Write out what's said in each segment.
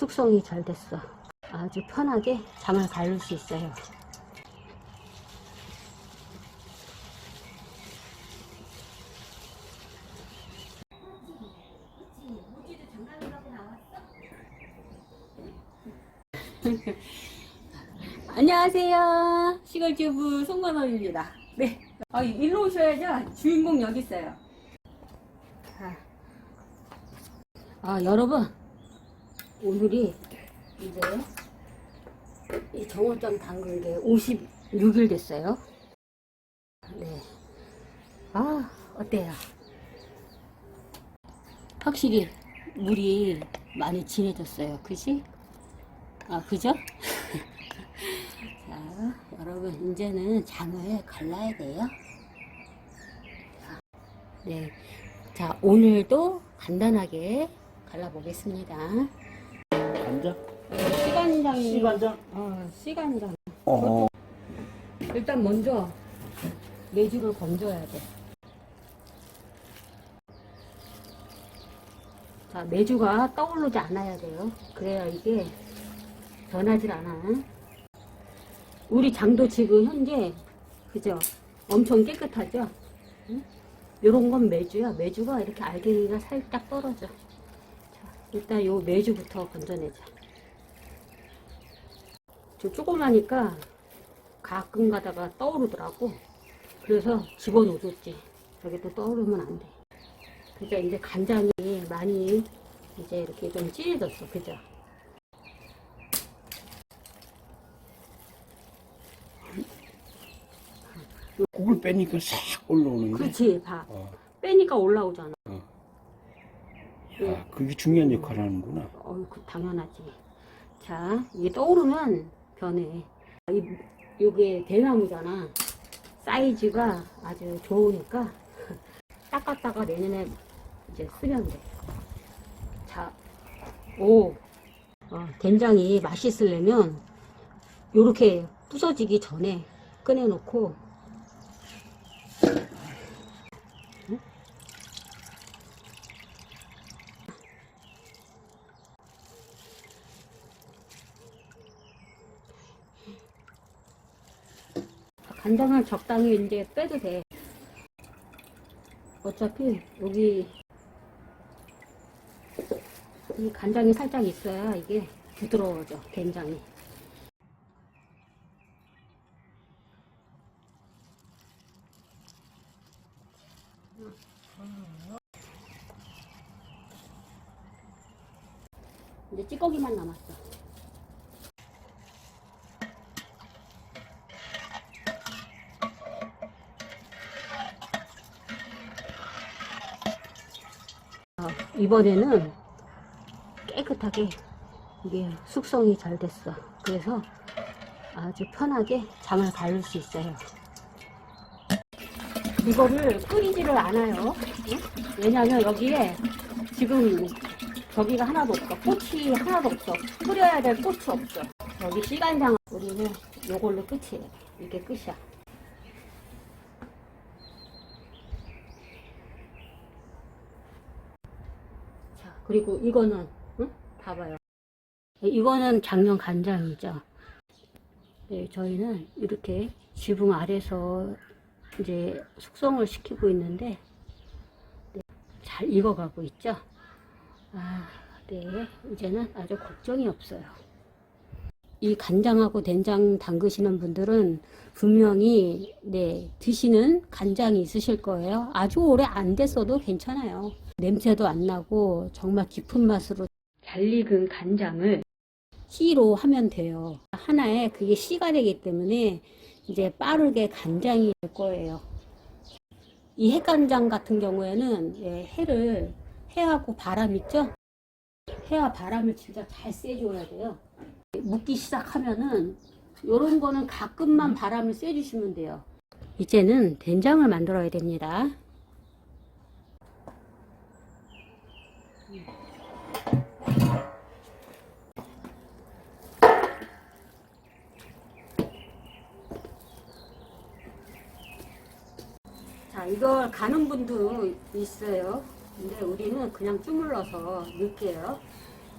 숙성이 잘 됐어. 아주 편하게 장을 가를 수 있어요. 안녕하세요. 시골주부 송건호입니다. 네. 아, 일로 오셔야죠. 주인공 여기 있어요. 자. 아, 여러분. 오늘이 이제 이 정월장 담근 게 56일 됐어요. 네. 아, 어때요? 확실히 물이 많이 진해졌어요. 그지? 아, 그죠? 자, 여러분, 이제는 장을 갈라야 돼요. 자, 네. 자, 오늘도 간단하게 갈라보겠습니다. 간장? 시간장이. 씨간장? 어, 시간장. 어. 일단 먼저 메주를 건져야 돼. 자, 메주가 떠오르지 않아야 돼요. 그래야 이게 변하질 않아. 우리 장도 지금 현재, 그죠? 엄청 깨끗하죠? 응? 요런 건 메주야. 메주가 이렇게 알갱이가 살짝 떨어져. 자, 일단 요 메주부터 건져내자. 저 조그마니까 가끔 가다가 떠오르더라고. 그래서 집어넣어줬지. 저게 또 떠오르면 안 돼. 그죠? 이제 간장이 많이 이제 이렇게 좀 진해졌어. 그죠? 국을 빼니까 싹 올라오는데. 그렇지. 봐. 어. 빼니까 올라오잖아. 야, 그게 중요한 역할을 하는구나. 어, 그 당연하지. 자, 이게 떠오르면 변해. 이, 요게 대나무잖아. 사이즈가 아주 좋으니까 닦았다가 내년에 이제 쓰면 돼. 자, 오. 어, 된장이 맛있으려면 요렇게 부서지기 전에 꺼내놓고 간장을 적당히 이제 빼도 돼. 어차피 여기 이 간장이 살짝 있어야 이게 부드러워져 된장이. 이제 찌꺼기만 남았어. 어, 이번에는 깨끗하게 이게 숙성이 잘 됐어. 그래서 아주 편하게 장을 가를 수 있어요. 이거를 끓이지를 않아요. 응? 왜냐면 여기에 지금 저기가 하나도 없어. 꽃이 하나도 없어. 끓여야 될 꽃이 없어. 여기 시간장 우리는 요걸로 끝이에요. 이게 끝이야. 자, 그리고 이거는, 응? 봐봐요. 이거는 작년 간장이죠. 네, 저희는 이렇게 지붕 아래서 이제 숙성을 시키고 있는데, 네, 잘 익어가고 있죠. 아, 네. 이제는 아주 걱정이 없어요. 이 간장하고 된장 담그시는 분들은 분명히, 네, 드시는 간장이 있으실 거예요. 아주 오래 안 됐어도 괜찮아요. 냄새도 안 나고 정말 깊은 맛으로 잘 익은 간장을 씨로 하면 돼요. 하나에 그게 씨가 되기 때문에 이제 빠르게 간장이 될 거예요. 이 해간장 같은 경우에는 예, 해를 해하고 바람 있죠? 해와 바람을 진짜 잘 쐬줘야 돼요. 묻기 시작하면은 요런 거는 가끔만 바람을 쐬주시면 돼요. 이제는 된장을 만들어야 됩니다. 자, 이걸 가는 분도 있어요. 근데 우리는 그냥 주물러서 넣을게요.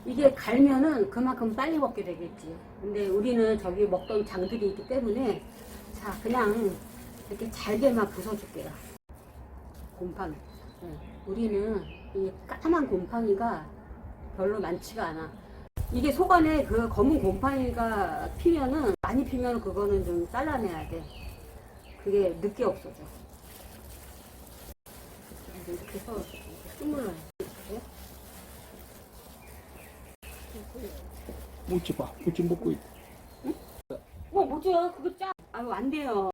이게 갈면은 그만큼 빨리 먹게 되겠지. 근데 우리는 저기 먹던 장들이 있기 때문에 자 그냥 이렇게 잘게만 부숴줄게요. 곰팡이. 네. 우리는 이 까만 곰팡이가 별로 많지가 않아. 이게 속 안에 그 검은 곰팡이가 피면은 많이 피면 그거는 좀 잘라내야 돼. 그게 늦게 없어져. 이렇게 해서 쭈물러야 돼. 묻지 봐. 묻지 먹고 있. 어, 뭐죠? 그거 짜. 아유, 안 돼요.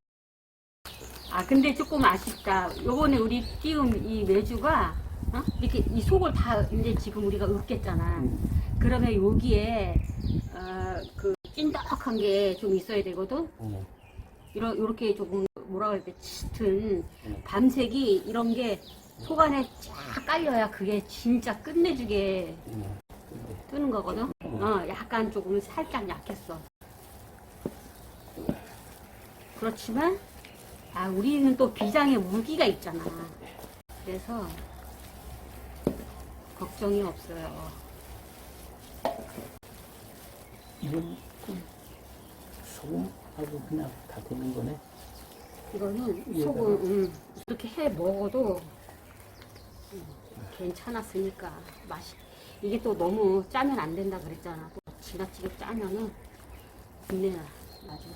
아, 근데 조금 아쉽다. 요번에 우리 띄운 이 메주가, 어? 이렇게 이 속을 다 이제 지금 우리가 으깼잖아. 그러면 여기에, 어, 그 찐득한 게 좀 있어야 되거든? 어. 이런, 요렇게 조금, 뭐라 돼, 짙은 음. 밤색이 이런 게 속 안에 쫙 깔려야 그게 진짜 끝내주게 어. 뜨는 거거든? 음. 어, 약간 조금 살짝 약했어. 그렇지만, 아, 우리는 또 비장의 무기가 있잖아. 그래서, 걱정이 없어요. 이건 그 소금하고 그냥 다 되는 거네. 이거는 예, 소금, 음, 이렇게 해 먹어도 음, 괜찮았으니까 맛이. 이게 또 너무 짜면 안 된다 그랬잖아. 또 지나치게 짜면은 분내나 나중에.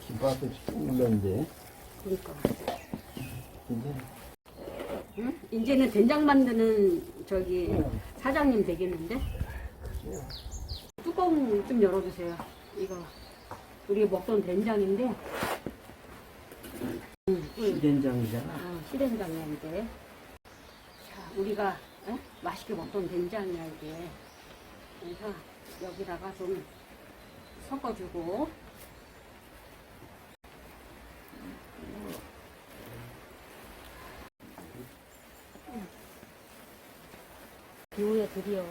김밥을 쭉 올렸는데 그러니까. 근데 응? 이제는 된장 만드는 저기 응. 사장님 되겠는데? 뚜껑 좀 열어주세요. 이거 우리 먹던 된장인데, 된장이잖아. 어, 시된장이야 이게. 자, 우리가 에? 맛있게 먹던 된장이야 이게. 그래서 여기다가 좀 섞어주고. 비 오네 드디어.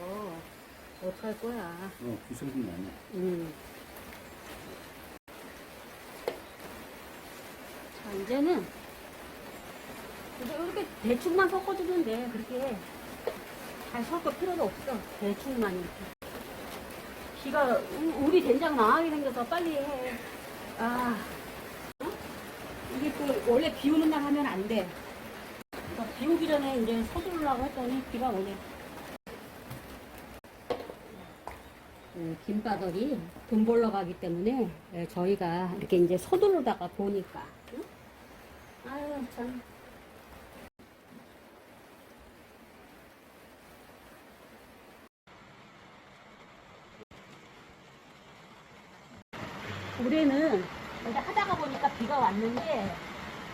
어떡할 거야. 어, 그 소리 나네. 음. 이제는 이제 이렇게 대충만 섞어주면 돼. 그렇게 잘 섞을 필요도 없어. 대충만 이렇게. 비가 우- 우리 된장 망하게 생겨서 빨리 해. 아, 어? 이게 또 원래 비 오는 날 하면 안 돼. 그러니까 비 오기 전에 이제 서두르려고 했더니 비가 오네. 음, 김바닥이 돈 벌러 가기 때문에 예, 저희가 이렇게 이제 서두르다가 보니까 응? 아유 참 올해는 이제 하다가 보니까 비가 왔는데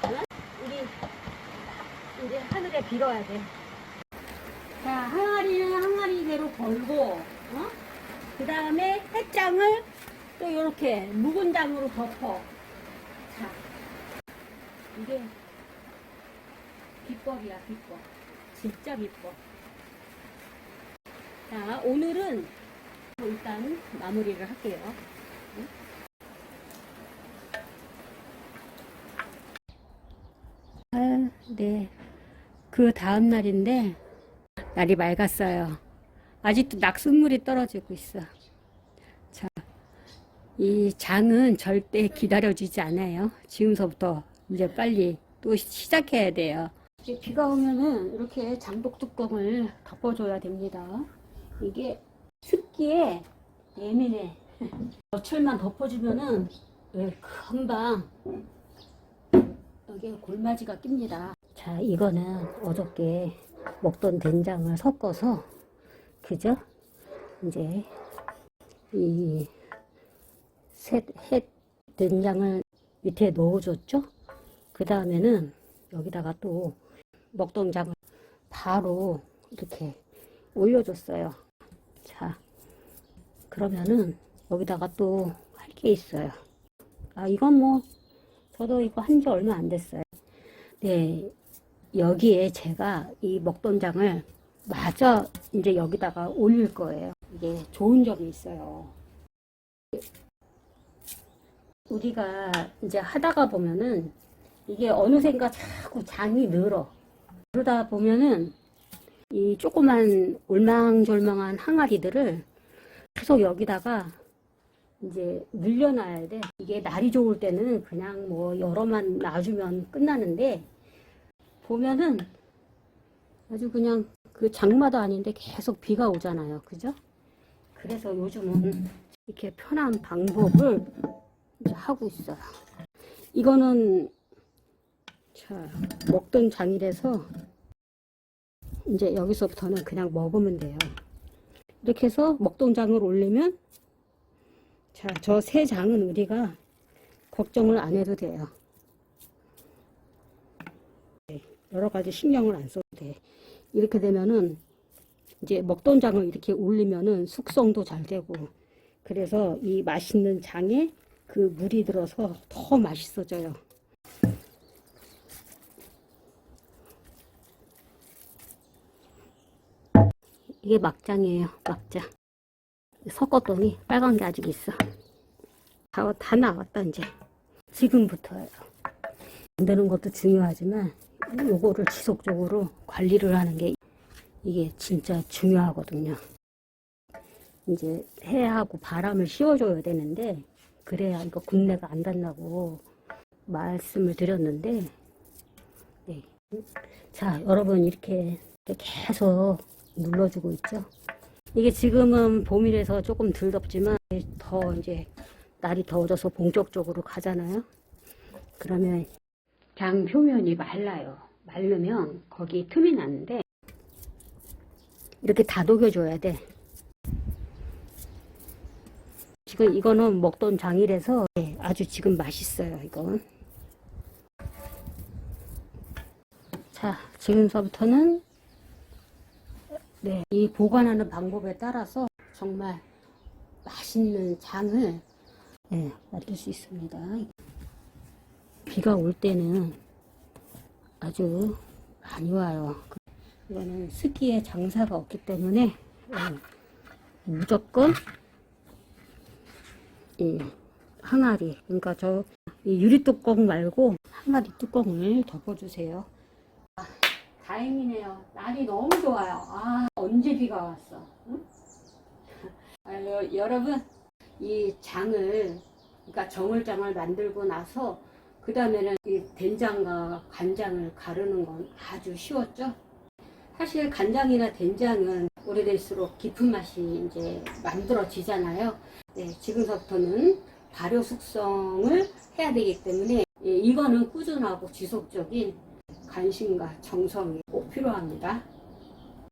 응? 우리 이제 하늘에 빌어야 돼. 자 항아리는 항아리대로 걸고 어? 그 다음에 햇장을 또 이렇게 묵은 장으로 덮어. 자, 이게 비법이야, 비법. 진짜 비법. 자, 오늘은 일단 마무리를 할게요. 응? 아, 네. 그 다음 날인데, 날이 맑았어요. 아직도 낙숫물이 떨어지고 있어. 자, 이 장은 절대 기다려지지 않아요. 지금서부터 이제 빨리 또 시작해야 돼요. 이제 비가 오면은 이렇게 장독 뚜껑을 덮어줘야 됩니다. 이게 습기에 예민해. 며칠만 덮어주면은 예, 금방 여기에 골마지가 낍니다. 자, 이거는 어저께 먹던 된장을 섞어서 그죠? 이제 이 셋, 햇 된장을 밑에 넣어줬죠? 그 다음에는 여기다가 또 먹던 장을 바로 이렇게 올려줬어요. 자, 그러면은 여기다가 또 할 게 있어요. 아, 이건 뭐, 저도 이거 한 지 얼마 안 됐어요. 네, 여기에 제가 이 먹던 장을 마저 이제 여기다가 올릴 거예요. 이게 좋은 점이 있어요. 우리가 이제 하다가 보면은 이게 어느샌가 자꾸 장이 늘어. 그러다 보면은 이 조그만 올망졸망한 항아리들을 계속 여기다가 이제 늘려놔야 돼. 이게 날이 좋을 때는 그냥 뭐 여러만 놔주면 끝나는데 보면은 아주 그냥 그 장마도 아닌데 계속 비가 오잖아요. 그죠? 그래서 요즘은 이렇게 편한 방법을 하고 있어요. 이거는 자 먹던 장이라서 이제 여기서부터는 그냥 먹으면 돼요. 이렇게 해서 먹동장을 올리면 자, 저 세 장은 우리가 걱정을 안 해도 돼요. 네, 여러 가지 신경을 안 써도 돼. 이렇게 되면은 이제 먹동장을 이렇게 올리면은 숙성도 잘 되고 그래서 이 맛있는 장에 그 물이 들어서 더 맛있어져요. 이게 막장이에요, 막장. 섞었더니 빨간 게 아직 있어. 다, 다 나왔다, 이제. 지금부터예요. 만드는 것도 중요하지만, 요거를 지속적으로 관리를 하는 게 이게 진짜 중요하거든요. 이제 해하고 바람을 씌워줘야 되는데, 그래야 이거 군내가 안 닿나고 말씀을 드렸는데, 네. 자, 여러분 이렇게 계속 눌러주고 있죠. 이게 지금은 봄이라서 조금 덜 덥지만 더 이제 날이 더워져서 본격적으로 가잖아요. 그러면 장 표면이 말라요. 말르면 거기 틈이 나는데 이렇게 다독여줘야 돼. 지금 이거는 먹던 장이라서 네, 아주 지금 맛있어요. 이건. 자, 지금서부터는 네, 이 보관하는 방법에 따라서 정말 맛있는 장을 네, 만들 수 있습니다. 비가 올 때는 아주 많이 와요. 이거는 습기에 장사가 없기 때문에 네, 무조건 이 항아리, 그러니까 저 이 유리 뚜껑 말고 항아리 뚜껑을 덮어주세요. 다행이네요. 날이 너무 좋아요. 아, 언제 비가 왔어? 응? 아, 여, 여러분, 이 장을, 그러니까 정을장을 만들고 나서, 그 다음에는 이 된장과 간장을 가르는 건 아주 쉬웠죠? 사실 간장이나 된장은 오래될수록 깊은 맛이 이제 만들어지잖아요. 네, 지금서부터는 발효 숙성을 해야 되기 때문에, 예, 이거는 꾸준하고 지속적인 관심과 정성이 꼭 필요합니다.